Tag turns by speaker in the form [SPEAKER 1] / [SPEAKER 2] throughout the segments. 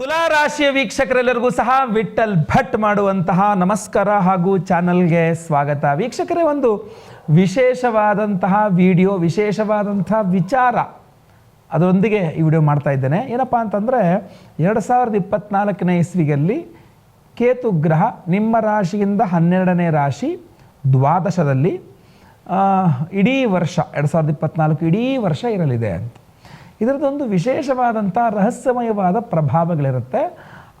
[SPEAKER 1] ತುಲಾ ರಾಶಿಯ ವೀಕ್ಷಕರೆಲ್ಲರಿಗೂ ಸಹ ವಿಠಲ್ ಭಟ್ ಮಾಡುವಂತಹ ನಮಸ್ಕಾರ ಹಾಗೂ ಚಾನಲ್ಗೆ ಸ್ವಾಗತ. ವೀಕ್ಷಕರೇ, ಒಂದು ವಿಶೇಷವಾದಂತಹ ವಿಡಿಯೋ, ವಿಶೇಷವಾದಂತಹ ವಿಚಾರ ಅದರೊಂದಿಗೆ ಈ ವಿಡಿಯೋ ಮಾಡ್ತಾ ಇದ್ದೇನೆ. ಏನಪ್ಪ ಅಂತಂದರೆ, ಎರಡು ಸಾವಿರದ ಇಪ್ಪತ್ನಾಲ್ಕನೇ ಇಸ್ವಿಯಲ್ಲಿ ಕೇತು ಗ್ರಹ ನಿಮ್ಮ ರಾಶಿಯಿಂದ ಹನ್ನೆರಡನೇ ರಾಶಿ ದ್ವಾದಶದಲ್ಲಿ ಇಡೀ ವರ್ಷ, ಎರಡು ಸಾವಿರದ ಇಪ್ಪತ್ನಾಲ್ಕು ಇಡೀ ವರ್ಷ ಇರಲಿದೆ ಅಂತ. ಇದರದ್ದೊಂದು ವಿಶೇಷವಾದಂಥ ರಹಸ್ಯಮಯವಾದ ಪ್ರಭಾವಗಳಿರುತ್ತೆ.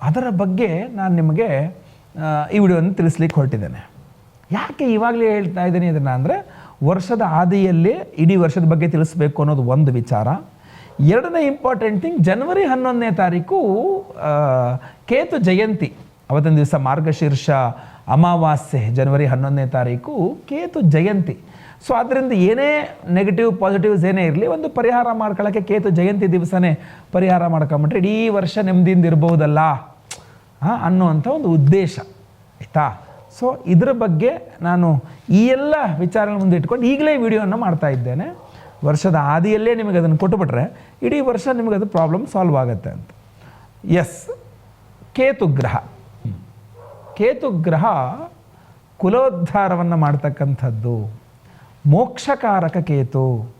[SPEAKER 1] ಅದರ ಬಗ್ಗೆ ನಾನು ನಿಮಗೆ ಈ ವಿಡಿಯೋವನ್ನು ತಿಳಿಸ್ಲಿಕ್ಕೆ ಹೊರಟಿದ್ದೇನೆ. ಯಾಕೆ ಇವಾಗಲೇ ಹೇಳ್ತಾ ಇದ್ದೀನಿ ಇದನ್ನು ಅಂದರೆ, ವರ್ಷದ ಆದಿಯಲ್ಲಿ ಇಡೀ ವರ್ಷದ ಬಗ್ಗೆ ತಿಳಿಸ್ಬೇಕು ಅನ್ನೋದು ಒಂದು ವಿಚಾರ. ಎರಡನೇ ಇಂಪಾರ್ಟೆಂಟ್ ಥಿಂಗ್ ಜನವರಿ ಹನ್ನೊಂದನೇ ತಾರೀಕು ಕೇತು ಜಯಂತಿ. ಅವತ್ತಿನ ದಿವಸ ಮಾರ್ಗಶೀರ್ಷ ಅಮಾವಾಸ್ಯೆ ಜನವರಿ ಹನ್ನೊಂದನೇ ತಾರೀಕು, ಕೇತು ಜಯಂತಿ. ಸೊ ಅದರಿಂದ ಏನೇ ನೆಗೆಟಿವ್ ಪಾಸಿಟಿವ್ಸ್ ಏನೇ ಇರಲಿ, ಒಂದು ಪರಿಹಾರ ಮಾಡ್ಕೊಳ್ಳೋಕ್ಕೆ ಕೇತು ಜಯಂತಿ ದಿವಸನೇ ಪರಿಹಾರ ಮಾಡ್ಕೊಂಬಿಟ್ರೆ ಇಡೀ ವರ್ಷ ನೆಮ್ಮದಿಯಿಂದ ಇರ್ಬೋದಲ್ಲ. ಹಾಂ, ಅನ್ನುವಂಥ ಒಂದು ಉದ್ದೇಶ, ಆಯಿತಾ? ಸೊ ಇದರ ಬಗ್ಗೆ ನಾನು ಈ ಎಲ್ಲ ವಿಚಾರಗಳ ಮುಂದೆ ಇಟ್ಕೊಂಡು ಈಗಲೇ ವಿಡಿಯೋನ ಮಾಡ್ತಾ ಇದ್ದೇನೆ. ವರ್ಷದ ಆದಿಯಲ್ಲೇ ನಿಮಗೆ ಅದನ್ನು ಕೊಟ್ಟುಬಿಟ್ರೆ ಇಡೀ ವರ್ಷ ನಿಮಗೆ ಅದು ಪ್ರಾಬ್ಲಮ್ ಸಾಲ್ವ್ ಆಗುತ್ತೆ ಅಂತ. ಎಸ್ ಕೇತು ಗ್ರಹ ಕೇತು ಗ್ರಹ ಕುಲೋದ್ಧಾರವನ್ನು ಮಾಡ್ತಕ್ಕಂಥದ್ದು. ಮೋಕ್ಷಕಾರಕ ಕೇತು.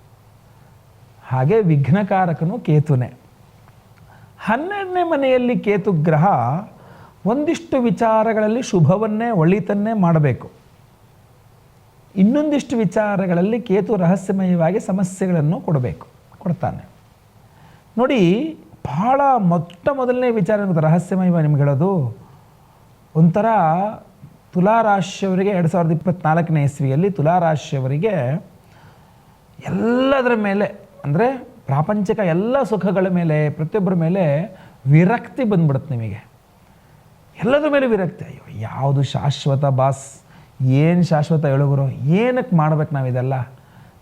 [SPEAKER 1] ಹಾಗೆ ವಿಘ್ನಕಾರಕನು ಕೇತುನೇ. ಹನ್ನೆರಡನೇ ಮನೆಯಲ್ಲಿ ಕೇತು ಗ್ರಹ ಒಂದಿಷ್ಟು ವಿಚಾರಗಳಲ್ಲಿ ಶುಭವನ್ನೇ, ಒಳಿತನ್ನೇ ಮಾಡಬೇಕು. ಇನ್ನೊಂದಿಷ್ಟು ವಿಚಾರಗಳಲ್ಲಿ ಕೇತು ರಹಸ್ಯಮಯವಾಗಿ ಸಮಸ್ಯೆಗಳನ್ನು ಕೊಡಬೇಕು, ಕೊಡ್ತಾನೆ. ನೋಡಿ ಭಾಳ ಮೊಟ್ಟ ಮೊದಲನೇ ವಿಚಾರ ರಹಸ್ಯಮಯವಾಗಿ ನಿಮ್ಗೆ ಹೇಳೋದು? ಒಂಥರ ತುಲಾರಾಶಿಯವರಿಗೆ ಎರಡು ಸಾವಿರದ ಇಪ್ಪತ್ತ್ನಾಲ್ಕನೇ ಇಸ್ವಿಯಲ್ಲಿ ತುಲಾರಾಶಿಯವರಿಗೆ ಎಲ್ಲದರ ಮೇಲೆ, ಅಂದರೆ ಪ್ರಾಪಂಚಿಕ ಎಲ್ಲ ಸುಖಗಳ ಮೇಲೆ, ಪ್ರತಿಯೊಬ್ಬರ ಮೇಲೆ ವಿರಕ್ತಿ ಬಂದ್ಬಿಡುತ್ತೆ ನಿಮಗೆ. ಎಲ್ಲದರ ಮೇಲೆ ವಿರಕ್ತಿ? ಅಯ್ಯೋ, ಯಾವುದು ಶಾಶ್ವತ ಬಾಸ್? ಏನು ಶಾಶ್ವತ ಹೇಳುಗರು ಏನಕ್ಕೆ ಮಾಡ್ಬೇಕು ನಾವು ಇದೆಲ್ಲ?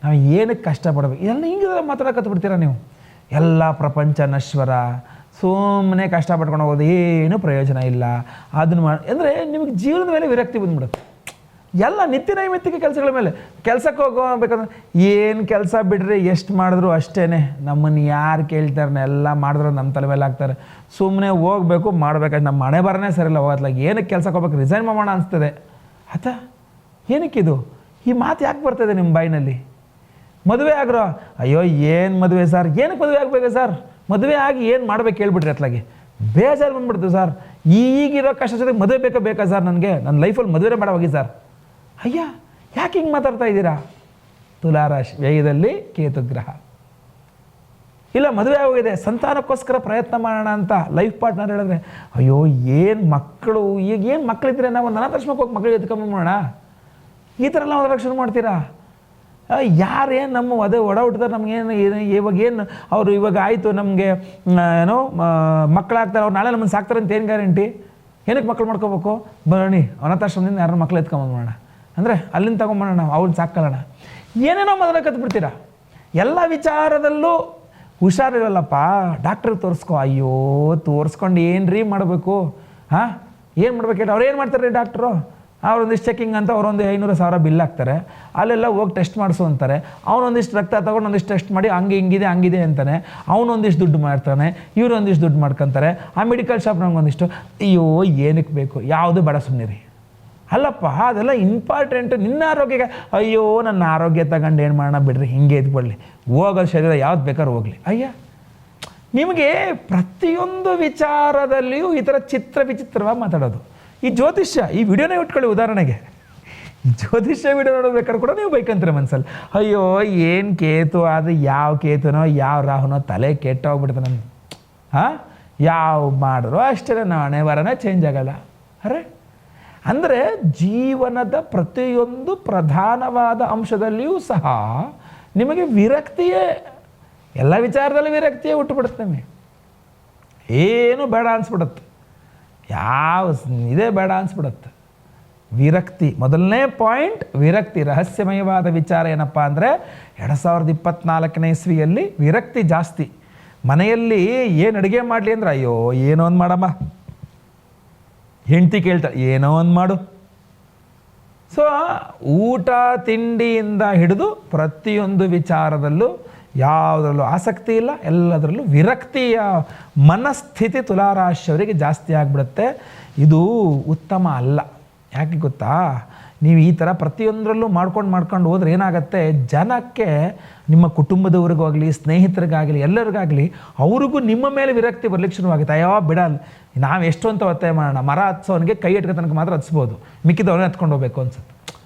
[SPEAKER 1] ನಾವು ಏನಕ್ಕೆ ಕಷ್ಟಪಡ್ಬೇಕು? ಇದೆಲ್ಲ ಹಿಂಗೆ ಮಾತಾಡಕತ್ತು ಬಿಡ್ತೀರಾ ನೀವು? ಎಲ್ಲ ಪ್ರಪಂಚ ನಶ್ವರ ಸುಮ್ಮನೆ ಕಷ್ಟ ಪಡ್ಕೊಂಡು ಹೋಗೋದು ಏನು ಪ್ರಯೋಜನ ಇಲ್ಲ. ಅದನ್ನು ಮಾಡಿ ಅಂದರೆ ನಿಮಗೆ ಜೀವನದ ಮೇಲೆ ವಿರಕ್ತಿ ಬಂದ್ಬಿಡುತ್ತೆ. ಎಲ್ಲ ನಿತ್ಯ ನೈಮಿತ್ತಿಕ ಕೆಲಸಗಳ ಮೇಲೆ. ಕೆಲಸಕ್ಕೆ ಹೋಗಬೇಕಂದ್ರೆ ಏನು ಕೆಲಸ ಬಿಡ್ರಿ, ಎಷ್ಟು ಮಾಡಿದ್ರು ಅಷ್ಟೇ ನಮ್ಮನ್ನು ಯಾರು ಕೇಳ್ತಾರೆ, ಎಲ್ಲ ಮಾಡಿದ್ರು ನಮ್ಮ ತಲೆ ಮೇಲೆ ಹಾಕ್ತಾರೆ. ಸುಮ್ಮನೆ ಹೋಗ್ಬೇಕು ಮಾಡಬೇಕು ನಮ್ಮ ಮನೆ ಬರನೇ ಸರಿಯಿಲ್ಲ. ಹೋಗತ್ಲಾಗ ಏನಕ್ಕೆ ಕೆಲಸಕ್ಕೆ ಹೋಗ್ಬೇಕು ರಿಸೈನ್ ಮಾಡೋಣ ಅನಿಸ್ತದೆ. ಆತ ಏನಕ್ಕಿದು ಈ ಮಾತು ಯಾಕೆ ಬರ್ತದೆ ನಿಮ್ಮ ಬಾಯಿನಲ್ಲಿ? ಮದುವೆ ಆಗ್ರೋ? ಅಯ್ಯೋ, ಏನು ಮದುವೆ ಸರ್? ಏನಕ್ಕೆ ಮದುವೆ ಆಗಬೇಕು ಸರ್? ಮದುವೆ ಆಗಿ ಏನು ಮಾಡ್ಬೇಕು ಹೇಳ್ಬಿಟ್ರಿ ಅತ್ಲಾಗೆ? ಬೇಜಾರು ಬಂದ್ಬಿಡ್ತು ಸರ್. ಈಗಿರೋ ಕಷ್ಟ ಜೊತೆಗೆ ಮದುವೆ ಬೇಕಾ ಬೇಕಾ ಸರ್ ನನಗೆ? ನನ್ನ ಲೈಫಲ್ಲಿ ಮದುವೆ ಮಾಡೋವಾಗಿ ಸರ್. ಅಯ್ಯ, ಯಾಕೆ ಹಿಂಗೆ ಮಾತಾಡ್ತಾ ಇದ್ದೀರಾ? ತುಲಾರಾಶಿ ವ್ಯಯದಲ್ಲಿ ಕೇತುಗ್ರಹ ಇಲ್ಲ, ಮದುವೆ ಆಗೋಗಿದೆ. ಸಂತಾನಕ್ಕೋಸ್ಕರ ಪ್ರಯತ್ನ ಮಾಡೋಣ ಅಂತ ಲೈಫ್ ಪಾರ್ಟ್ನರ್ ಹೇಳಿದ್ರೆ, ಅಯ್ಯೋ, ಏನು ಮಕ್ಕಳು? ಈಗ ಏನು ಮಕ್ಕಳಿದ್ರೆ ನಾವು ಅನಾಥಾಶ್ರಮಕ್ಕೆ ಹೋಗಿ ಮಕ್ಕಳಿಗೆ ಮಾಡೋಣ ಈ ಥರ ಎಲ್ಲ ಶುರು ಮಾಡ್ತೀರಾ? ಯಾರೇನು ನಮ್ಮ ಅದೇ ಒಡ ಹುಟ್ಟಿದ್ರೆ ನಮಗೇನು ಏನು, ಇವಾಗ ಏನು ಅವರು ಇವಾಗ ಆಯಿತು ನಮಗೆ ಏನೋ ಮಕ್ಕಳಾಗ್ತಾರೆ ಅವ್ರು ನಾಳೆ ನಮ್ಮನ್ನು ಸಾಕ್ತಾರೆ ಅಂತ ಏನು ಗ್ಯಾರಂಟಿ ಏನಕ್ಕೆ ಮಕ್ಕಳು ಮಾಡ್ಕೋಬೇಕು? ಬರೋಣಿ ಅನಾಥಾಶ್ರಮದಿಂದ ಯಾರನ್ನ ಮಕ್ಳು ಎತ್ಕೊಂಬಂದ್ಬಿಡೋಣ ಅಂದರೆ ಅಲ್ಲಿಂದ ತಗೊಂಬರೋಣ ಅವ್ರನ್ನ ಸಾಕೊಳ್ಳೋಣ ಏನೇನೋ ಮೊದಲ ಕತ್ಬಿಡ್ತೀರಾ? ಎಲ್ಲ ವಿಚಾರದಲ್ಲೂ ಹುಷಾರಿರಲ್ಲಪ್ಪ. ಡಾಕ್ಟ್ರಿಗೆ ತೋರಿಸ್ಕೊ, ಅಯ್ಯೋ, ತೋರಿಸ್ಕೊಂಡು ಏನು ರೀ ಮಾಡಬೇಕು? ಹಾಂ? ಏನು ಮಾಡ್ಬೇಕು ಅವ್ರು ಏನು ಮಾಡ್ತಾರೆ ರೀ ಡಾಕ್ಟ್ರು? ಅವ್ರೊಂದಿಷ್ಟು ಚೆಕಿಂಗ್ ಅಂತ ಅವರೊಂದು ಐನೂರು ಸಾವಿರ ಬಿಲ್ ಹಾಕ್ತಾರೆ. ಅಲ್ಲೆಲ್ಲ ಹೋಗಿ ಟೆಸ್ಟ್ ಮಾಡಿಸು ಅಂತಾರೆ. ಅವನೊಂದಿಷ್ಟು ರಕ್ತ ತೊಗೊಂಡು ಒಂದಿಷ್ಟು ಟೆಸ್ಟ್ ಮಾಡಿ ಹಂಗೆ ಹಿಂಗಿದೆ, ಹಂಗಿದೆ ಅಂತಾನೆ. ಅವನೊಂದಿಷ್ಟು ದುಡ್ಡು ಮಾಡ್ತಾನೆ. ಇವ್ರು ಒಂದಿಷ್ಟು ದುಡ್ಡು ಮಾಡ್ಕೊತಾರೆ. ಆ ಮೆಡಿಕಲ್ ಶಾಪ್ ನಂಗೆ ಒಂದಿಷ್ಟು, ಅಯ್ಯೋ, ಏನಕ್ಕೆ ಬೇಕು? ಯಾವುದು ಬೇಡ ರೀ ಅಲ್ಲಪ್ಪ, ಅದೆಲ್ಲ ಇಂಪಾರ್ಟೆಂಟ್ ನಿನ್ನ ಆರೋಗ್ಯಕ್ಕೆ, ಅಯ್ಯೋ, ನನ್ನ ಆರೋಗ್ಯ ತಗೊಂಡು ಏನು ಮಾಡೋಣ ಬಿಡ್ರಿ, ಹಿಂಗೆ ಇದ್ಕೊಳ್ಳಿ. ಹೋಗೋ ಶರೀರ ಯಾವ್ದು ಬೇಕಾದ್ರೂ ಹೋಗಲಿ. ಅಯ್ಯ, ನಿಮಗೆ ಪ್ರತಿಯೊಂದು ವಿಚಾರದಲ್ಲಿಯೂ ಈ ಥರ ಚಿತ್ರ ವಿಚಿತ್ರವಾಗಿ ಮಾತಾಡೋದು. ಈ ಜ್ಯೋತಿಷ್ಯ, ಈ ವಿಡಿಯೋನೇ ಇಟ್ಕೊಳ್ಳಿ ಉದಾಹರಣೆಗೆ. ಜ್ಯೋತಿಷ್ಯ ವಿಡಿಯೋ ನೋಡಬೇಕಾದ್ರೆ ಕೂಡ ನೀವು ಬೈಕಂತೀರ ಮನ್ಸಲ್ಲಿ. ಅಯ್ಯೋ, ಏನು ಕೇತು, ಅದು ಯಾವ ಕೇತುನೋ, ಯಾವ ರಾಹುನೋ, ತಲೆ ಕೆಟ್ಟೋಗ್ಬಿಡ್ತು ನನ್ನ ಹಾಂ? ಯಾವ ಮಾಡಿದ್ರು ಅಷ್ಟೇ ನಾಣೆ ವರನೇ ಚೇಂಜ್ ಆಗಲ್ಲ. ಅರೆ? ಅಂದರೆ ಜೀವನದ ಪ್ರತಿಯೊಂದು ಪ್ರಧಾನವಾದ ಅಂಶದಲ್ಲಿಯೂ ಸಹ ನಿಮಗೆ ವಿರಕ್ತಿಯೇ, ಎಲ್ಲ ವಿಚಾರದಲ್ಲಿ ವಿರಕ್ತಿಯೇ ಹುಟ್ಟುಬಿಡುತ್ತೆ ನಿಮಗೆ. ಏನು ಬೇಡ ಅನ್ಸ್ಬಿಡುತ್ತೆ. ಯಾವ ಇದೇ ಬೇಡ ಅನ್ಸ್ಬಿಡುತ್ತೆ. ವಿರಕ್ತಿ, ಮೊದಲನೇ ಪಾಯಿಂಟ್ ವಿರಕ್ತಿ, ರಹಸ್ಯಮಯವಾದ ವಿಚಾರ ಏನಪ್ಪ ಅಂದರೆ ಎರಡು ಸಾವಿರದ ಇಪ್ಪತ್ನಾಲ್ಕನೇ ಇಸ್ವಿಯಲ್ಲಿ ವಿರಕ್ತಿ ಜಾಸ್ತಿ. ಮನೆಯಲ್ಲಿ ಏನು ಅಡುಗೆ ಮಾಡಲಿ ಅಂದ್ರೆ, ಅಯ್ಯೋ, ಏನೋ ಒಂದು ಮಾಡಮ್ಮ. ಹೆಂಡತಿ ಕೇಳ್ತಾಳೆ, ಏನೋ ಒಂದು ಮಾಡು. ಸೊ ಊಟ ತಿಂಡಿಯಿಂದ ಹಿಡಿದು ಪ್ರತಿಯೊಂದು ವಿಚಾರದಲ್ಲೂ ಯಾವುದರಲ್ಲೂ ಆಸಕ್ತಿ ಇಲ್ಲ, ಎಲ್ಲದರಲ್ಲೂ ವಿರಕ್ತಿಯ ಮನಸ್ಥಿತಿ ತುಲಾರಾಶಿಯವರಿಗೆ ಜಾಸ್ತಿ ಆಗಿಬಿಡುತ್ತೆ. ಇದು ಉತ್ತಮ ಅಲ್ಲ. ಯಾಕೆ ಗೊತ್ತಾ? ನೀವು ಈ ಥರ ಪ್ರತಿಯೊಂದರಲ್ಲೂ ಮಾಡ್ಕೊಂಡು ಮಾಡ್ಕೊಂಡು ಹೋದ್ರೆ ಏನಾಗುತ್ತೆ? ಜನಕ್ಕೆ, ನಿಮ್ಮ ಕುಟುಂಬದವ್ರಿಗಾಗಲಿ ಸ್ನೇಹಿತರಿಗಾಗಲಿ, ಎಲ್ಲರಿಗಾಗಲಿ, ಅವ್ರಿಗೂ ನಿಮ್ಮ ಮೇಲೆ ವಿರಕ್ತಿ ಬರ್ಲಿಕ್ಕೆ ಶುರುವಾಗುತ್ತೆ. ಅಯ್ಯೋ, ಬಿಡಲ್. ನಾವು ಎಷ್ಟು ಅಂತ ಒತ್ತಾಯ ಮಾಡೋಣ. ಮರ ಹತ್ಸೋನಿಗೆ ಕೈ ಇಟ್ಕೊ ತನಕ ಮಾತ್ರ ಹತ್ಸ್ಬೋದು. ಮಿಕ್ಕಿದವನೇ ಹತ್ಕೊಂಡು ಹೋಗ್ಬೇಕು ಅನ್ಸುತ್ತೆ.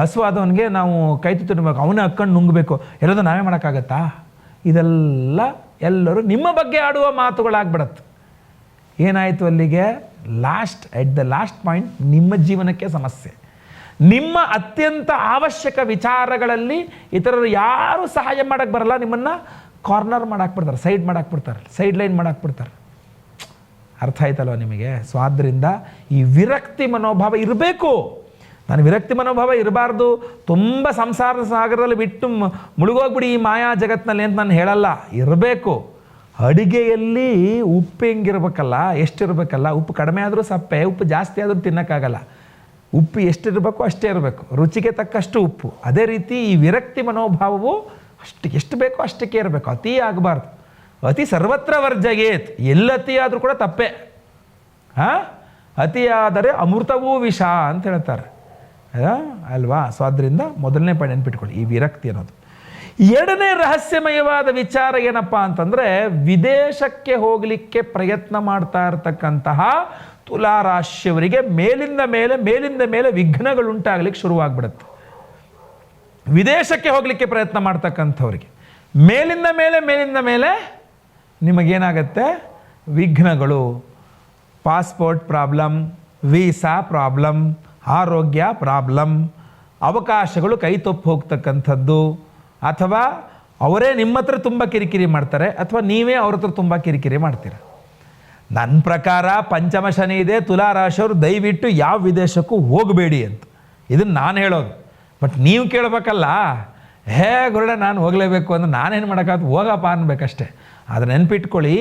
[SPEAKER 1] ಹಸುವಾದವನಿಗೆ ನಾವು ಕೈ ತುಂಬಬೇಕು, ಅವನೇ ಹಕ್ಕೊಂಡು ನುಂಗಬೇಕು. ಎಲ್ಲದೂ ನಾವೇ ಮಾಡೋಕ್ಕಾಗತ್ತಾ? ಇದೆಲ್ಲ ಎಲ್ಲರೂ ನಿಮ್ಮ ಬಗ್ಗೆ ಆಡುವ ಮಾತುಗಳಾಗ್ಬಿಡತ್ತೆ. ಏನಾಯಿತು ಅಲ್ಲಿಗೆ? Last at the last point ನಿಮ್ಮ ಜೀವನಕ್ಕೆ ಸಮಸ್ಯೆ. ನಿಮ್ಮ ಅತ್ಯಂತ ಅವಶ್ಯಕ ವಿಚಾರಗಳಲ್ಲಿ ಇತರರು ಯಾರು ಸಹಾಯ ಮಾಡೋಕ್ಕೆ ಬರಲ್ಲ, ನಿಮ್ಮನ್ನು ಕಾರ್ನರ್ ಮಾಡಾಕ್ಬಿಡ್ತಾರೆ ಸೈಡ್ ಮಾಡಾಕ್ಬಿಡ್ತಾರೆ ಸೈಡ್ ಲೈನ್ ಮಾಡಾಕ್ಬಿಡ್ತಾರೆ. ಅರ್ಥ ಆಯ್ತಲ್ವ ನಿಮಗೆ? ಸೊ ಆದ್ದರಿಂದ ಈ ವಿರಕ್ತಿ ಮನೋಭಾವ ಇರಬೇಕು. ನಾನು ವಿರಕ್ತಿ ಮನೋಭಾವ ಇರಬಾರ್ದು. ತುಂಬ ಸಂಸಾರ ಸಾಗರದಲ್ಲಿ ಬಿಟ್ಟು ಮುಳುಗೋಗ್ಬಿಡಿ ಈ ಮಾಯಾ ಜಗತ್ತಿನಲ್ಲಿ ಅಂತ ನಾನು ಹೇಳಲ್ಲ. ಇರಬೇಕು. ಅಡುಗೆಯಲ್ಲಿ ಉಪ್ಪು ಹೆಂಗಿರ್ಬೇಕಲ್ಲ, ಎಷ್ಟಿರಬೇಕಲ್ಲ? ಉಪ್ಪು ಕಡಿಮೆ ಆದರೂ ಸಪ್ಪೆ, ಉಪ್ಪು ಜಾಸ್ತಿ ಆದರೂ ತಿನ್ನೋಕ್ಕಾಗಲ್ಲ. ಉಪ್ಪು ಎಷ್ಟಿರಬೇಕು ಅಷ್ಟೇ ಇರಬೇಕು. ರುಚಿಗೆ ತಕ್ಕಷ್ಟು ಉಪ್ಪು. ಅದೇ ರೀತಿ ಈ ವಿರಕ್ತಿ ಮನೋಭಾವವು ಅಷ್ಟು, ಎಷ್ಟು ಬೇಕೋ ಅಷ್ಟಕ್ಕೆ ಇರಬೇಕು. ಅತಿ ಆಗಬಾರ್ದು. ಅತಿ ಸರ್ವತ್ರ ವರ್ಜಗೇತ್. ಎಲ್ಲತಿ ಆದರೂ ಕೂಡ ತಪ್ಪೆ. ಹಾಂ ಅತಿಯಾದರೆ ಅಮೃತವೂ ವಿಷ ಅಂತ ಹೇಳ್ತಾರೆ. ಅಲ್ವಾ? ಸೊ ಅದರಿಂದ ಮೊದಲನೇ ಪಾಯಿಂಟ್ ನೆನ್ಪಿಟ್ಕೊಳ್ಳಿ, ಈ ವಿರಕ್ತಿ ಅನ್ನೋದು. ಎರಡನೇ ರಹಸ್ಯಮಯವಾದ ವಿಚಾರ ಏನಪ್ಪ ಅಂತಂದರೆ, ವಿದೇಶಕ್ಕೆ ಹೋಗಲಿಕ್ಕೆ ಪ್ರಯತ್ನ ಮಾಡ್ತಾ ಇರತಕ್ಕಂತಹ ತುಲಾರಾಶಿಯವರಿಗೆ ಮೇಲಿಂದ ಮೇಲೆ ಮೇಲಿಂದ ಮೇಲೆ ವಿಘ್ನಗಳುಂಟಾಗಲಿಕ್ಕೆ ಶುರುವಾಗ್ಬಿಡುತ್ತೆ. ವಿದೇಶಕ್ಕೆ ಹೋಗಲಿಕ್ಕೆ ಪ್ರಯತ್ನ ಮಾಡ್ತಕ್ಕಂಥವ್ರಿಗೆ, ಮೇಲಿಂದ ಮೇಲೆ ಮೇಲಿಂದ ಮೇಲೆ ನಿಮಗೇನಾಗತ್ತೆ? ವಿಘ್ನಗಳು. ಪಾಸ್ಪೋರ್ಟ್ ಪ್ರಾಬ್ಲಮ್ ವೀಸಾ ಪ್ರಾಬ್ಲಮ್ ಆರೋಗ್ಯ ಪ್ರಾಬ್ಲಮ್, ಅವಕಾಶಗಳು ಕೈ ತಪ್ಪು ಹೋಗ್ತಕ್ಕಂಥದ್ದು, ಅಥವಾ ಅವರೇ ನಿಮ್ಮ ಹತ್ರ ತುಂಬ ಕಿರಿಕಿರಿ ಮಾಡ್ತಾರೆ, ಅಥವಾ ನೀವೇ ಅವ್ರ ಹತ್ರ ತುಂಬ ಕಿರಿಕಿರಿ ಮಾಡ್ತೀರ. ನನ್ನ ಪ್ರಕಾರ ಪಂಚಮ ಶನಿ ಇದೆ, ತುಲಾ ರಾಶಿಯವರು ದಯವಿಟ್ಟು ಯಾವ ವಿದೇಶಕ್ಕೂ ಹೋಗಬೇಡಿ ಅಂತ. ಇದನ್ನು ನಾನು ಹೇಳೋದು. ಬಟ್ ನೀವು ಕೇಳಬೇಕಲ್ಲ, ಹೇ ಗುರುಡ ನಾನು ಹೋಗಲೇಬೇಕು ಅಂದ್ರೆ ನಾನೇನು ಮಾಡೋಕ್ಕಾಗ ಹೋಗಪ್ಪ ಅನ್ಬೇಕಷ್ಟೆ. ಅದು ನೆನ್ಪಿಟ್ಕೊಳ್ಳಿ,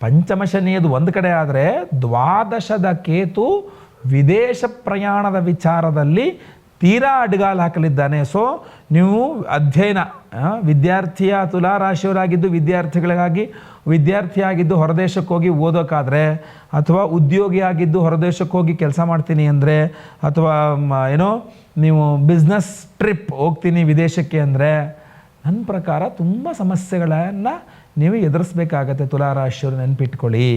[SPEAKER 1] ಪಂಚಮ ಶನಿಯದು ಒಂದು ಕಡೆ ಆದರೆ ದ್ವಾದಶದ ಕೇತು ವಿದೇಶ ಪ್ರಯಾಣದ ವಿಚಾರದಲ್ಲಿ ತೀರಾ ಅಡ್ಗಾಲು ಹಾಕಲಿದ್ದಾನೆ. ಸೊ ನೀವು ಅಧ್ಯಯನ ವಿದ್ಯಾರ್ಥಿಯ ತುಲಾರಾಶಿಯವರಾಗಿದ್ದು ವಿದ್ಯಾರ್ಥಿಗಳಿಗಾಗಿ, ವಿದ್ಯಾರ್ಥಿಯಾಗಿದ್ದು ಹೊರದೇಶಕ್ಕೆ ಹೋಗಿ ಓದೋಕ್ಕಾದರೆ ಅಥವಾ ಉದ್ಯೋಗಿಯಾಗಿದ್ದು ಹೊರದೇಶಕ್ಕೆ ಹೋಗಿ ಕೆಲಸ ಮಾಡ್ತೀನಿ ಅಂದರೆ, ಅಥವಾ ಏನೋ, ನೀವು ಬಿಸ್ನೆಸ್ ಟ್ರಿಪ್ ಹೋಗ್ತೀನಿ ವಿದೇಶಕ್ಕೆ ಅಂದರೆ, ನನ್ನ ಪ್ರಕಾರ ತುಂಬ ಸಮಸ್ಯೆಗಳನ್ನು ನೀವು ಎದುರಿಸ್ಬೇಕಾಗತ್ತೆ ತುಲಾರಾಶಿಯವರು ನೆನಪಿಟ್ಕೊಳ್ಳಿ.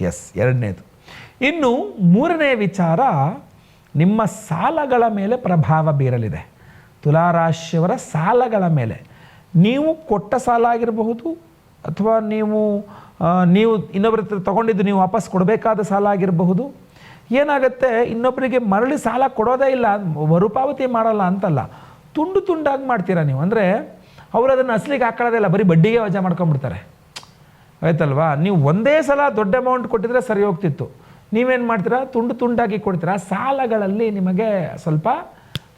[SPEAKER 1] ಎಸ್ ಎರಡನೇದು. ಇನ್ನು ಮೂರನೇ ವಿಚಾರ, ನಿಮ್ಮ ಸಾಲಗಳ ಮೇಲೆ ಪ್ರಭಾವ ಬೀರಲಿದೆ. ತುಲಾರಾಶಿಯವರ ಸಾಲಗಳ ಮೇಲೆ. ನೀವು ಕೊಟ್ಟ ಸಾಲ ಆಗಿರಬಹುದು, ಅಥವಾ ನೀವು ನೀವು ಇನ್ನೊಬ್ಬರ ಹತ್ರ ತೊಗೊಂಡಿದ್ದು ನೀವು ವಾಪಸ್ ಕೊಡಬೇಕಾದ ಸಾಲ ಆಗಿರಬಹುದು. ಏನಾಗುತ್ತೆ, ಇನ್ನೊಬ್ಬರಿಗೆ ಮರಳಿ ಸಾಲ ಕೊಡೋದೇ ಇಲ್ಲ, ಮರುಪಾವತಿ ಮಾಡಲ್ಲ ಅಂತಲ್ಲ. ತುಂಡು ತುಂಡಾಗಿ ಮಾಡ್ತೀರಾ ನೀವು? ಅಂದರೆ ಅವರು ಅದನ್ನು ಅಸಲಿಗೆ ಹಾಕೊಳ್ಳೋದೇ ಇಲ್ಲ, ಬರೀ ಬಡ್ಡಿಗೆ ವಜಾ ಮಾಡ್ಕೊಂಡ್ಬಿಡ್ತಾರೆ. ಆಯ್ತಲ್ವಾ? ನೀವು ಒಂದೇ ಸಲ ದೊಡ್ಡ ಅಮೌಂಟ್ ಕೊಟ್ಟಿದ್ರೆ ಸರಿ ಹೋಗ್ತಿತ್ತು. ನೀವೇನು ಮಾಡ್ತೀರಾ? ತುಂಡು ತುಂಡಾಗಿ ಕೊಡ್ತೀರಾ? ಸಾಲಗಳಲ್ಲಿ ನಿಮಗೆ ಸ್ವಲ್ಪ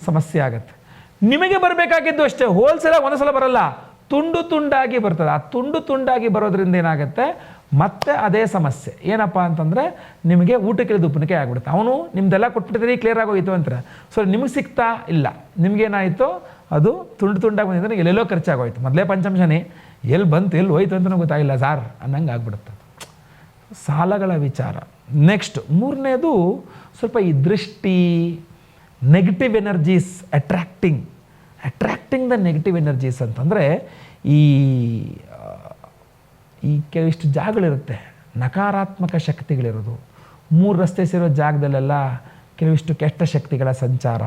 [SPEAKER 1] ಸಮಸ್ಯೆ ಆಗುತ್ತೆ. ನಿಮಗೆ ಬರಬೇಕಾಗಿದ್ದು ಅಷ್ಟೇ ಹೋಲ್ಸೇಲಾಗಿ ಒಂದು ಸಲ ಬರಲ್ಲ. ತುಂಡು ತುಂಡಾಗಿ ಬರ್ತದೆ. ಆ ತುಂಡು ತುಂಡಾಗಿ ಬರೋದ್ರಿಂದ ಏನಾಗುತ್ತೆ? ಮತ್ತೆ ಅದೇ ಸಮಸ್ಯೆ. ಏನಪ್ಪ ಅಂತಂದರೆ, ನಿಮಗೆ ಊಟಕ್ಕಿಳಿದು ಉಪ್ಪಿನಕಾಯಿ ಆಗ್ಬಿಡುತ್ತೆ. ಅವನು ನಿಮ್ದೆಲ್ಲ ಕೊಟ್ಬಿಟ್ಟಿದ್ರೆ ಕ್ಲಿಯರ್ ಆಗೋಯ್ತು ಅಂತಾರೆ. ಸೊ ನಿಮಗೆ ಸಿಗ್ತಾ ಇಲ್ಲ. ನಿಮಗೇನಾಯಿತು? ಅದು ತುಂಡು ತುಂಡಾಗಿ ಬಂದಿದ್ರೆ ಎಲ್ಲೆಲ್ಲೋ ಖರ್ಚಾಗೋಯ್ತು. ಮೊದಲೇ ಪಂಚಮಶನಿ. ಎಲ್ಲಿ ಬಂತು ಎಲ್ಲಿ ಹೋಯ್ತು ಅಂತಲೂ ಗೊತ್ತಾಗಿಲ್ಲ, ಸಾರ್ ಅನ್ನಂಗೆ ಆಗ್ಬಿಡುತ್ತೆ ಸಾಲಗಳ ವಿಚಾರ. ನೆಕ್ಸ್ಟ್ ಮೂರನೇದು ಸ್ವಲ್ಪ ಈ ದೃಷ್ಟಿ negative energies attracting attracting the negative energies ಅಂತಂದರೆ ಈ ಈ ಕೆಲವಿಷ್ಟು ಜಾಗಗಳಿರುತ್ತೆ. ನಕಾರಾತ್ಮಕ ಶಕ್ತಿಗಳಿರೋದು. ಮೂರು ರಸ್ತೆ ಸೇರೋ ಜಾಗದಲ್ಲೆಲ್ಲ ಕೆಲವಿಷ್ಟು ಕೆಟ್ಟ ಶಕ್ತಿಗಳ ಸಂಚಾರ.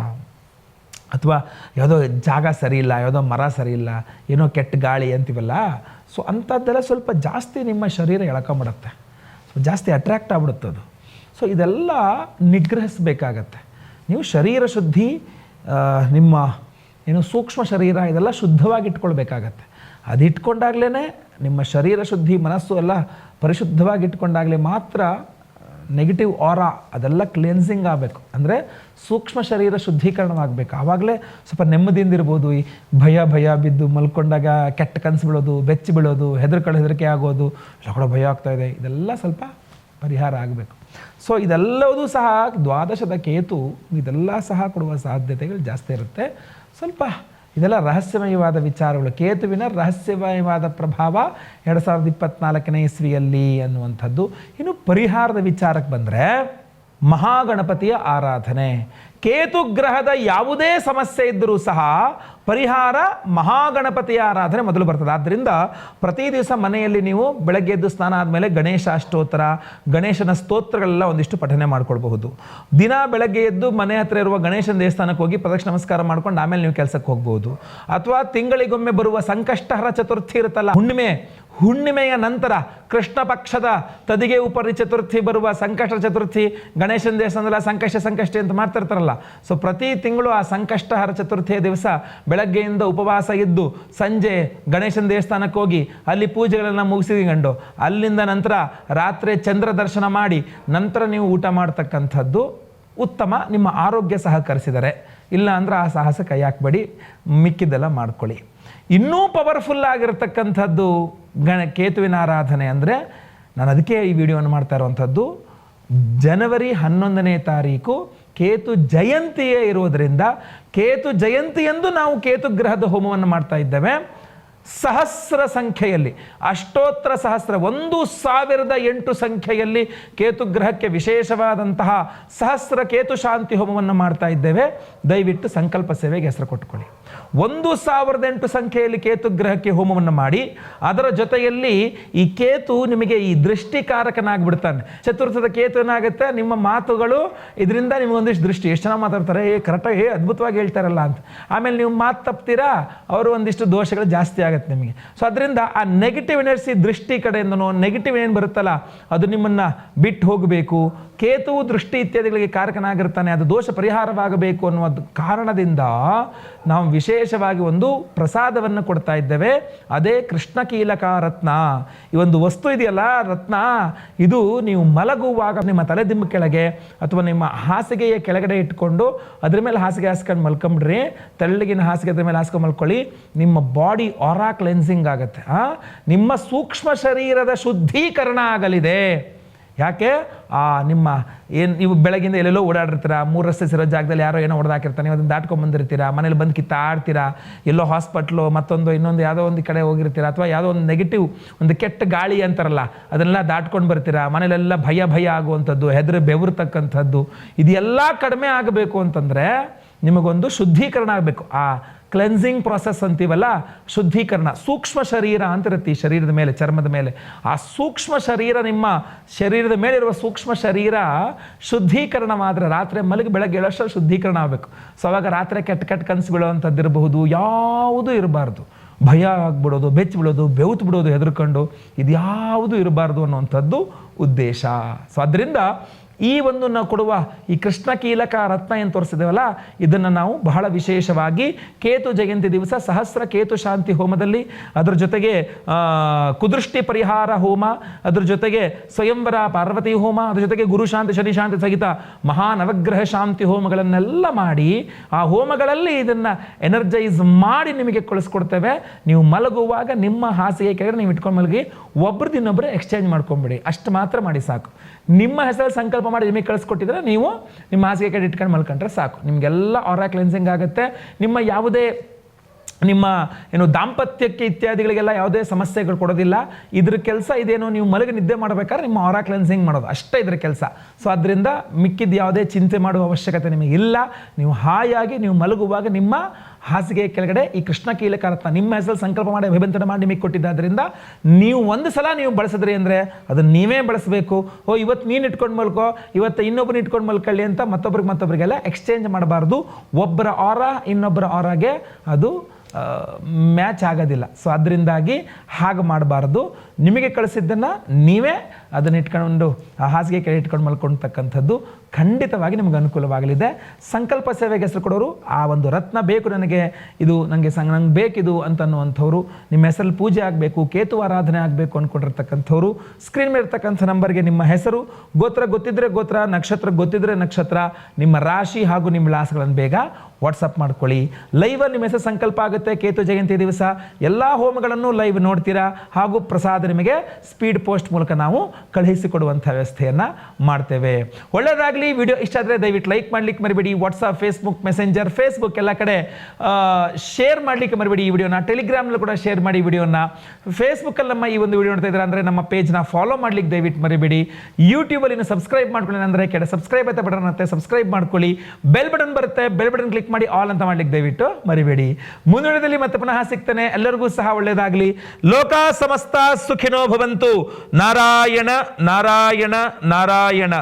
[SPEAKER 1] ಅಥವಾ ಯಾವುದೋ ಜಾಗ ಸರಿ ಇಲ್ಲ ಯಾವುದೋ ಮರ ಸರಿ ಇಲ್ಲ ಏನೋ ಕೆಟ್ಟ ಗಾಳಿ ಅಂತೀವಲ್ಲ. ಸೊ ಅಂಥದ್ದೆಲ್ಲ ಸ್ವಲ್ಪ ಜಾಸ್ತಿ ನಿಮ್ಮ ಶರೀರ ಎಳ್ಕೊಂಬಿಡುತ್ತೆ. ಸೊ ಜಾಸ್ತಿ ಅಟ್ರ್ಯಾಕ್ಟ್ ಆಗ್ಬಿಡುತ್ತೆ ಅದು. ಸೊ ಇದೆಲ್ಲ ನಿಗ್ರಹಿಸಬೇಕಾಗತ್ತೆ. ನೀವು ಶರೀರ ಶುದ್ಧಿ ನಿಮ್ಮ ಏನು ಸೂಕ್ಷ್ಮ ಶರೀರ ಇದೆಲ್ಲ ಶುದ್ಧವಾಗಿ ಇಟ್ಕೊಳ್ಬೇಕಾಗತ್ತೆ. ಅದು ನಿಮ್ಮ ಶರೀರ ಶುದ್ಧಿ, ಮನಸ್ಸು ಎಲ್ಲ ಪರಿಶುದ್ಧವಾಗಿ ಇಟ್ಕೊಂಡಾಗಲೇ ಮಾತ್ರ ನೆಗೆಟಿವ್ ಆರ ಅದೆಲ್ಲ ಕ್ಲೆನ್ಸಿಂಗ್ ಆಗಬೇಕು. ಅಂದರೆ ಸೂಕ್ಷ್ಮ ಶರೀರ ಶುದ್ಧೀಕರಣವಾಗಬೇಕು. ಆವಾಗಲೇ ಸ್ವಲ್ಪ ನೆಮ್ಮದಿಯಿಂದ ಇರ್ಬೋದು. ಈ ಭಯ ಭಯ ಬಿದ್ದು ಮಲ್ಕೊಂಡಾಗ ಕೆಟ್ಟ ಕನಸು ಬೀಳೋದು, ಬೆಚ್ಚಿ ಬೀಳೋದು, ಹೆದರ್ಕೊಳ್ಳೋ ಹೆದರಿಕೆ ಆಗೋದು ಎಲ್ಲ ಭಯ ಆಗ್ತಾ ಇದೆ. ಇದೆಲ್ಲ ಸ್ವಲ್ಪ ಪರಿಹಾರ ಆಗಬೇಕು. ಸೊ ಇದೆಲ್ಲವೂ ಸಹ ದ್ವಾದಶದ ಕೇತು, ಇದೆಲ್ಲ ಸಹ ಕೊಡುವ ಸಾಧ್ಯತೆಗಳು ಜಾಸ್ತಿ ಇರುತ್ತೆ. ಸ್ವಲ್ಪ ಇದೆಲ್ಲ ರಹಸ್ಯಮಯವಾದ ವಿಚಾರಗಳು. ಕೇತುವಿನ ರಹಸ್ಯಮಯವಾದ ಪ್ರಭಾವ ಎರಡು ಸಾವಿರದ ಇಪ್ಪತ್ನಾಲ್ಕನೇ ಇಸ್ವಿಯಲ್ಲಿ ಅನ್ನುವಂಥದ್ದು. ಇನ್ನು ಪರಿಹಾರದ ವಿಚಾರಕ್ಕೆ ಬಂದರೆ ಮಹಾಗಣಪತಿಯ ಆರಾಧನೆ. ಕೇತು ಗ್ರಹದ ಯಾವುದೇ ಸಮಸ್ಯೆ ಇದ್ದರೂ ಸಹ ಪರಿಹಾರ ಮಹಾಗಣಪತಿಯ ಆರಾಧನೆ ಮೊದಲು ಬರ್ತದೆ. ಆದ್ದರಿಂದ ಪ್ರತಿ ದಿವಸ ಮನೆಯಲ್ಲಿ ನೀವು ಬೆಳಗ್ಗೆ ಎದ್ದು ಸ್ನಾನ ಆದಮೇಲೆ ಗಣೇಶ ಅಷ್ಟೋತ್ತರ, ಗಣೇಶನ ಸ್ತೋತ್ರಗಳೆಲ್ಲ ಒಂದಿಷ್ಟು ಪಠನೆ ಮಾಡ್ಕೊಳ್ಬಹುದು. ದಿನ ಬೆಳಗ್ಗೆ ಎದ್ದು ಮನೆ ಹತ್ರ ಇರುವ ಗಣೇಶನ ದೇವಸ್ಥಾನಕ್ಕೆ ಹೋಗಿ ಪ್ರದಕ್ಷಿಣ ನಮಸ್ಕಾರ ಮಾಡ್ಕೊಂಡು ಆಮೇಲೆ ನೀವು ಕೆಲಸಕ್ಕೆ ಹೋಗ್ಬೋದು. ಅಥವಾ ತಿಂಗಳಿಗೊಮ್ಮೆ ಬರುವ ಸಂಕಷ್ಟಹರ ಚತುರ್ಥಿ ಇರುತ್ತಲ್ಲ, ಹುಣ್ಣಿಮೆ, ಹುಣ್ಣಿಮೆಯ ನಂತರ ಕೃಷ್ಣ ಪಕ್ಷದ ತದಿಗೆ ಉಪರಿ ಚತುರ್ಥಿ ಬರುವ ಸಂಕಷ್ಟ ಚತುರ್ಥಿ, ಗಣೇಶನ ದೇವಸ್ಥಾನದಲ್ಲ ಸಂಕಷ್ಟ ಸಂಕಷ್ಟ ಅಂತ ಮಾಡ್ತಿರ್ತಾರಲ್ಲ ಸೊ ಪ್ರತಿ ತಿಂಗಳು ಆ ಸಂಕಷ್ಟಹರ ಚತುರ್ಥಿಯ ದಿವಸ ಬೆಳಗ್ಗೆಯಿಂದ ಉಪವಾಸ ಇದ್ದು ಸಂಜೆ ಗಣೇಶನ ದೇವಸ್ಥಾನಕ್ಕೆ ಹೋಗಿ ಅಲ್ಲಿ ಪೂಜೆಗಳನ್ನು ಮುಗಿಸಿಕೊಂಡು ಅಲ್ಲಿಂದ ನಂತರ ರಾತ್ರಿ ಚಂದ್ರ ದರ್ಶನ ಮಾಡಿ ನಂತರ ನೀವು ಊಟ ಮಾಡ್ತಕ್ಕಂಥದ್ದು ಉತ್ತಮ, ನಿಮ್ಮ ಆರೋಗ್ಯ ಸಹಕರಿಸಿದರೆ. ಇಲ್ಲ ಅಂದ್ರೆ ಆ ಸಾಹಸ ಕೈ ಹಾಕ್ಬೇಡಿ ಮಿಕ್ಕಿದ್ದೆಲ್ಲ ಮಾಡ್ಕೊಳ್ಳಿ. ಇನ್ನೂ ಪವರ್ಫುಲ್ ಆಗಿರತಕ್ಕಂಥದ್ದು ಗಣ, ಕೇತುವಿನ ಆರಾಧನೆ ಅಂದರೆ ನಾನು ಅದಕ್ಕೆ ಈ ವಿಡಿಯೋವನ್ನು ಮಾಡ್ತಾ ಇರುವಂಥದ್ದು. ಜನವರಿ ಹನ್ನೊಂದನೇ ತಾರೀಕು ಕೇತು ಜಯಂತಿಯೇ ಇರುವುದರಿಂದ ಕೇತು ಜಯಂತಿಯಂದು ನಾವು ಕೇತು ಗ್ರಹದ ಹೋಮವನ್ನು ಮಾಡ್ತಾ ಇದ್ದೇವೆ. ಸಹಸ್ರ ಸಂಖ್ಯೆಯಲ್ಲಿ ಅಷ್ಟೋತ್ತರ ಸಹಸ್ರ, ಒಂದು ಸಾವಿರದ ಎಂಟು ಸಂಖ್ಯೆಯಲ್ಲಿ ಕೇತು ಗ್ರಹಕ್ಕೆ ವಿಶೇಷವಾದಂತಹ ಸಹಸ್ರ ಕೇತು ಶಾಂತಿ ಹೋಮವನ್ನು ಮಾಡ್ತಾ ಇದ್ದೇವೆ. ದಯವಿಟ್ಟು ಸಂಕಲ್ಪ ಸೇವೆಗೆ ಹೆಸರು ಕೊಟ್ಕೊಳ್ಳಿ ಒಂದು ಸಾವಿರದ ಎಂಟು ಸಂಖ್ಯೆಯಲ್ಲಿ ಕೇತು ಗ್ರಹಕ್ಕೆ ಹೋಮವನ್ನು ಮಾಡಿ, ಅದರ ಜೊತೆಯಲ್ಲಿ ಈ ಕೇತು ನಿಮಗೆ ಈ ದೃಷ್ಟಿಕಾರಕನಾಗ್ಬಿಡ್ತಾನೆ. ಚತುರ್ಥದ ಕೇತು ಏನಾಗುತ್ತೆ? ನಿಮ್ಮ ಮಾತುಗಳು, ಇದರಿಂದ ನಿಮಗೊಂದಿಷ್ಟು ದೃಷ್ಟಿ. ಎಷ್ಟು ಜನ ಮಾತಾಡ್ತಾರೆ? ಏ, ಕರೆಕ್ಟಾಗಿ, ಏ, ಅದ್ಭುತವಾಗಿ ಹೇಳ್ತಾರಲ್ಲ ಅಂತ. ಆಮೇಲೆ ನೀವು ಮಾತು ತಪ್ತೀರಾ? ಅವರು ಒಂದಿಷ್ಟು ದೋಷಗಳು ಜಾಸ್ತಿ ಆಗುತ್ತೆ ನಿಮಗೆ. ಸೊ ಅದರಿಂದ ಆ ನೆಗೆಟಿವ್ ಎನರ್ಜಿ ದೃಷ್ಟಿ ಕಡೆಯಿಂದನೋ ನೆಗೆಟಿವ್ ಏನು ಬರುತ್ತಲ್ಲ, ಅದು ನಿಮ್ಮನ್ನು ಬಿಟ್ಟು ಹೋಗಬೇಕು. ಕೇತುವು ದೃಷ್ಟಿ ಇತ್ಯಾದಿಗಳಿಗೆ ಕಾರಕನಾಗಿರ್ತಾನೆ, ಅದು ದೋಷ ಪರಿಹಾರವಾಗಬೇಕು ಅನ್ನುವ ಕಾರಣದಿಂದ ನಾವು ವಿಶೇಷವಾಗಿ ಒಂದು ಪ್ರಸಾದವನ್ನು ಕೊಡ್ತಾ ಇದ್ದೇವೆ. ಅದೇ ಕೃಷ್ಣ ಕೀಲಕ ರತ್ನ. ಈ ಒಂದು ವಸ್ತು ಇದೆಯಲ್ಲ, ರತ್ನ, ಇದು ನೀವು ಮಲಗುವಾಗ ನಿಮ್ಮ ತಲೆದಿಂಬ ಕೆಳಗೆ ಅಥವಾ ನಿಮ್ಮ ಹಾಸಿಗೆಯ ಕೆಳಗಡೆ ಇಟ್ಕೊಂಡು ಅದ್ರ ಮೇಲೆ ಹಾಸಿಗೆ ಹಾಸ್ಕೊಂಡು ಮಲ್ಕೊಂಬಿಡ್ರಿ. ತೆಳ್ಳಗಿನ ಹಾಸಿಗೆ ಅದ್ರ ಮೇಲೆ ಹಾಸ್ಕೊಂಡು ಮಲ್ಕೊಳ್ಳಿ. ನಿಮ್ಮ ಬಾಡಿ ಆರಾ ಕ್ಲೆನ್ಸಿಂಗ್ ಆಗುತ್ತೆ. ನಿಮ್ಮ ಸೂಕ್ಷ್ಮ ಶರೀರದ ಶುದ್ಧೀಕರಣ ಆಗಲಿದೆ. ಯಾಕೆ? ಆ, ನಿಮ್ಮ ಏನು ನೀವು ಬೆಳಗಿಂದ ಎಲ್ಲೆಲ್ಲೋ ಓಡಾಡಿರ್ತೀರ? ಮೂರು ರಸ್ತೆ ಸಿರೋ ಜಾಗದಲ್ಲಿ ಯಾರೋ ಏನೋ ಹೊಡೆದಾಕಿರ್ತಾನೆ ನೀವು ಅದನ್ನು ದಾಟ್ಕೊಂಡ್ ಬಂದಿರ್ತೀರಾ ಮನೇಲಿ ಬಂದು ಕಿತ್ತಾಡ್ತೀರಾ? ಎಲ್ಲೋ ಹಾಸ್ಪಿಟ್ಲು ಮತ್ತೊಂದು, ಇನ್ನೊಂದು ಯಾವುದೋ ಒಂದು ಕಡೆ ಹೋಗಿರ್ತೀರಾ? ಅಥವಾ ಯಾವುದೋ ಒಂದು ನೆಗೆಟಿವ್ ಒಂದು ಕೆಟ್ಟ ಗಾಳಿ ಅಂತಾರಲ್ಲ, ಅದನ್ನೆಲ್ಲ ದಾಟ್ಕೊಂಡು ಬರ್ತೀರಾ? ಮನೇಲೆಲ್ಲ ಭಯ ಭಯ ಆಗುವಂಥದ್ದು, ಹೆದ್ರ, ಬೆವರ್ತಕ್ಕಂಥದ್ದು, ಇದೆಲ್ಲ ಕಡಿಮೆ ಆಗಬೇಕು ಅಂತಂದರೆ ನಿಮಗೊಂದು ಶುದ್ಧೀಕರಣ ಆಗಬೇಕು. ಆ ಕ್ಲೆನ್ಸಿಂಗ್ ಪ್ರಾಸೆಸ್ ಅಂತೀವಲ್ಲ? ಶುದ್ಧೀಕರಣ. ಸೂಕ್ಷ್ಮ ಶರೀರ ಅಂತ ಇರುತ್ತೆ ಈ ಶರೀರದ ಮೇಲೆ, ಚರ್ಮದ ಮೇಲೆ. ಆ ಸೂಕ್ಷ್ಮ ಶರೀರ ನಿಮ್ಮ ಶರೀರದ ಮೇಲಿರುವ ಸೂಕ್ಷ್ಮ ಶರೀರ ಶುದ್ಧೀಕರಣವಾದರೆ ರಾತ್ರಿ ಮಲಗಿ ಬೆಳಗ್ಗೆ ಏಳಷ್ಟು ಶುದ್ಧೀಕರಣ ಆಗಬೇಕು. ಸೊ ಅವಾಗ ರಾತ್ರಿ ಕೆಟ್ಟ ಕೆಟ್ಟ ಕನಸು ಬೀಳುವಂಥದ್ದು ಇರಬಹುದು ಯಾವುದೂ ಇರಬಾರ್ದು. ಭಯ ಆಗ್ಬಿಡೋದು, ಬೆಚ್ಚಿ ಬಿಡೋದು ಬೆವ್ತು ಬಿಡೋದು, ಹೆದರ್ಕೊಂಡು ಇದ್ಯಾವುದೂ ಇರಬಾರ್ದು ಅನ್ನುವಂಥದ್ದು ಉದ್ದೇಶ. ಸೊ ಅದರಿಂದ ಈ ಒಂದು ನಾವು ಕೊಡುವ ಈ ಕೃಷ್ಣ ಕೀಲಕ ರತ್ನ ಏನು ತೋರಿಸಿದೇವಲ್ಲ, ಇದನ್ನು ನಾವು ಬಹಳ ವಿಶೇಷವಾಗಿ ಕೇತು ಜಯಂತಿ ದಿವಸ ಸಹಸ್ರ ಕೇತು ಶಾಂತಿ ಹೋಮದಲ್ಲಿ, ಅದರ ಜೊತೆಗೆ ಕುದೃಷ್ಟಿ ಪರಿಹಾರ ಹೋಮ, ಅದ್ರ ಜೊತೆಗೆ ಸ್ವಯಂವರ ಪಾರ್ವತಿ ಹೋಮ, ಅದ್ರ ಜೊತೆಗೆ ಗುರು ಶಾಂತಿ, ಶನಿ ಶಾಂತಿ ಸಹಿತ ಮಹಾ ನವಗ್ರಹ ಶಾಂತಿ ಹೋಮಗಳನ್ನೆಲ್ಲ ಮಾಡಿ, ಆ ಹೋಮಗಳಲ್ಲಿ ಇದನ್ನು ಎನರ್ಜೈಸ್ ಮಾಡಿ ನಿಮಗೆ ಕಳಿಸ್ಕೊಡ್ತೇವೆ. ನೀವು ಮಲಗುವಾಗ ನಿಮ್ಮ ಹಾಸಿಗೆ ಕೆಳಗಡೆ ನೀವು ಇಟ್ಕೊಂಡು ಮಲಗಿ ಒಬ್ರದಿನ್ನೊಬ್ಬರು ಎಕ್ಸ್ಚೇಂಜ್ ಮಾಡ್ಕೊಂಬಿಡಿ. ಅಷ್ಟು ಮಾತ್ರ ಮಾಡಿ ಸಾಕು. ನಿಮ್ಮ ಹೆಸರಲ್ಲಿ ಸಂಕಲ್ಪ ಮಾಡಿ ನಿಮಗೆ ಕಳಿಸ್ಕೊಟ್ಟಿದ್ರೆ ನೀವು ನಿಮ್ಮ ಹಾಸಿಗೆ ಕಡೆ ಇಟ್ಕೊಂಡು ಮಲ್ಕೊಂಡ್ರೆ ಸಾಕು. ನಿಮಗೆಲ್ಲ ಆರಾ ಕ್ಲೆನ್ಸಿಂಗ್ ಆಗುತ್ತೆ. ನಿಮ್ಮ ಯಾವುದೇ ನಿಮ್ಮ ಏನು ದಾಂಪತ್ಯಕ್ಕೆ ಇತ್ಯಾದಿಗಳಿಗೆಲ್ಲ ಯಾವುದೇ ಸಮಸ್ಯೆಗಳು ಕೊಡೋದಿಲ್ಲ. ಇದ್ರ ಕೆಲಸ ಇದೇನು ನೀವು ಮಲಗಿ ನಿದ್ದೆ ಮಾಡಬೇಕಾದ್ರೆ ನಿಮ್ಮ ಆರಾ ಕ್ಲೆನ್ಸಿಂಗ್ ಮಾಡೋದು. ಅಷ್ಟೇ ಇದ್ರ ಕೆಲಸ. ಸೊ ಅದರಿಂದ ಮಿಕ್ಕಿದ ಯಾವುದೇ ಚಿಂತೆ ಮಾಡುವ ಅವಶ್ಯಕತೆ ನಿಮಗೆ ಇಲ್ಲ ನೀವು ಹಾಯಾಗಿ ನೀವು ಮಲಗುವಾಗ ನಿಮ್ಮ ಹಾಸಿಗೆ ಕೆಳಗಡೆ ಈ ಕೃಷ್ಣ ಕೀಲಕ ರತ್ನ ನಿಮ್ಮ ಹೆಸರು ಸಂಕಲ್ಪ ಮಾಡಿ ಅಭಿಬಂಧನ ಮಾಡಿ ನಿಮಗೆ ಕೊಟ್ಟಿದ್ದಾದ್ರಿಂದ ನೀವು ಒಂದು ಸಲ ನೀವು ಬಳಸಿದ್ರಿ ಅಂದರೆ ಅದನ್ನು ನೀವೇ ಬಳಸಬೇಕು. ಓ, ಇವತ್ತು ನೀನು ಇಟ್ಕೊಂಡು ಮಲ್ಕೋ, ಇವತ್ತು ಇನ್ನೊಬ್ಬರು ಇಟ್ಕೊಂಡು ಮಲ್ಕೊಳ್ಳಿ ಅಂತ ಮತ್ತೊಬ್ರಿಗೆ ಮತ್ತೊಬ್ಬರಿಗೆಲ್ಲ ಎಕ್ಸ್ಚೇಂಜ್ ಮಾಡಬಾರ್ದು. ಒಬ್ಬರ ಆರ ಇನ್ನೊಬ್ಬರ ಆರಾಗೆ ಅದು ಮ್ಯಾಚ್ ಆಗೋದಿಲ್ಲ. ಸೊ ಅದರಿಂದಾಗಿ ಹಾಗೆ ಮಾಡಬಾರ್ದು. ನಿಮಗೆ ಕಳಿಸಿದ್ದನ್ನು ನೀವೇ ಅದನ್ನು ಇಟ್ಕೊಂಡು ಆ ಹಾಸಿಗೆ ಕೆಳ ಇಟ್ಕೊಂಡು ಮಲ್ಕೊಳ್ತಕ್ಕಂಥದ್ದು ಖಂಡಿತವಾಗಿ ನಿಮಗೆ ಅನುಕೂಲವಾಗಲಿದೆ. ಸಂಕಲ್ಪ ಸೇವೆಗೆ ಹೆಸರು ಕೊಡೋರು, ಆ ಒಂದು ರತ್ನ ಬೇಕು ನನಗೆ, ಇದು ನನಗೆ ಸಂಗ, ನಂಗೆ ಬೇಕಿದು ಅಂತ ಅನ್ನುವಂಥವ್ರು, ನಿಮ್ಮ ಹೆಸರಲ್ಲಿ ಪೂಜೆ ಆಗಬೇಕು, ಕೇತು ಆರಾಧನೆ ಆಗಬೇಕು ಅಂದ್ಕೊಂಡಿರ್ತಕ್ಕಂಥವ್ರು ಸ್ಕ್ರೀನ್ ಮೇಲೆ ಇರ್ತಕ್ಕಂಥ ನಂಬರ್ಗೆ ನಿಮ್ಮ ಹೆಸರು, ಗೋತ್ರ ಗೊತ್ತಿದ್ರೆ ಗೋತ್ರ, ನಕ್ಷತ್ರ ಗೊತ್ತಿದ್ರೆ ನಕ್ಷತ್ರ, ನಿಮ್ಮ ರಾಶಿ ಹಾಗೂ ನಿಮ್ಮ ವಿಳಾಸಗಳನ್ನು ಬೇಗ ವಾಟ್ಸಪ್ ಮಾಡ್ಕೊಳ್ಳಿ. ಲೈವಲ್ಲಿ ನಿಮ್ಮ ಹೆಸರು ಸಂಕಲ್ಪ ಆಗುತ್ತೆ, ಕೇತು ಜಯಂತಿ ದಿವಸ, ಎಲ್ಲ ಹೋಮಗಳನ್ನು ಲೈವ್ ನೋಡ್ತೀರಾ ಹಾಗೂ ಪ್ರಸಾದ ಬೇಕಾದ ನಿಮಗೆ ಸ್ಪೀಡ್ ಪೋಸ್ಟ್ ಮೂಲಕ ನಾವು ಕಳುಹಿಸಿಕೊಡುವಂಥ ವ್ಯವಸ್ಥೆಯನ್ನು ಮಾಡ್ತೇವೆ. ಒಳ್ಳೆಯದಾಗಲಿ ವಿಡಿಯೋ ಇಷ್ಟ ಆದರೆ ದಯವಿಟ್ಟು ಲೈಕ್ ಮಾಡ್ಲಿಕ್ಕೆ ಮರಿಬೇಡಿ. ವಾಟ್ಸಪ್ ಫೇಸ್ಬುಕ್ ಮೆಸೆಂಜರ್ ಫೇಸ್ಬುಕ್ ಎಲ್ಲ ಕಡೆ ಶೇರ್ ಮಾಡಲಿಕ್ಕೆ ಮರಿಬೇಡಿ ಈ ವಿಡಿಯೋನ ಟೆಲಿಗ್ರಾಮ್ನಲ್ಲೂ ಕೂಡ ಶೇರ್ ಮಾಡಿ ವಿಡಿಯೋನ ಫೇಸ್ಬುಕ್ಕಲ್ಲಿ ನಮ್ಮ ಈ ಒಂದು ವಿಡಿಯೋ ನೋಡ್ತಾ ಇದ್ದಾರೆ ಅಂದರೆ ನಮ್ಮ ಪೇಜ್ನ ಫಾಲೋ ಮಾಡ್ಲಿಕ್ಕೆ ದಯವಿಟ್ಟು ಮರಿಬೇಡಿ. ಯೂಟ್ಯೂಬಲ್ಲಿ ಸಬ್ಸ್ಕ್ರೈಬ್ ಮಾಡ್ಕೊಳ್ಳಿ ಅಂದರೆ ಕೆಡ ಸಬ್ಸ್ಕ್ರೈಬ್ ಅಂತ ಬಟನ್ ಮತ್ತೆ ಸಬ್ಸ್ಕ್ರೈಬ್ ಮಾಡ್ಕೊಳ್ಳಿ. ಬೆಲ್ ಬಟನ್ ಬರುತ್ತೆ ಬೆಲ್ ಬಟನ್ ಕ್ಲಿಕ್ ಮಾಡಿ ಆಲ್ ಅಂತ ಮಾಡ್ಲಿಕ್ಕೆ ದಯವಿಟ್ಟು ಮರಿಬೇಡಿ. ಮುಂದಿನದಲ್ಲಿ ಮತ್ತೆ ಪುನಃ ಸಿಗ್ತಾನೆ. ಎಲ್ಲರಿಗೂ ಸಹ ಒಳ್ಳೆಯದಾಗಲಿ ಲೋಕ ಸಮಸ್ತ సుఖినో భవంతు. నారాయణ నారాయణ నారాయణ.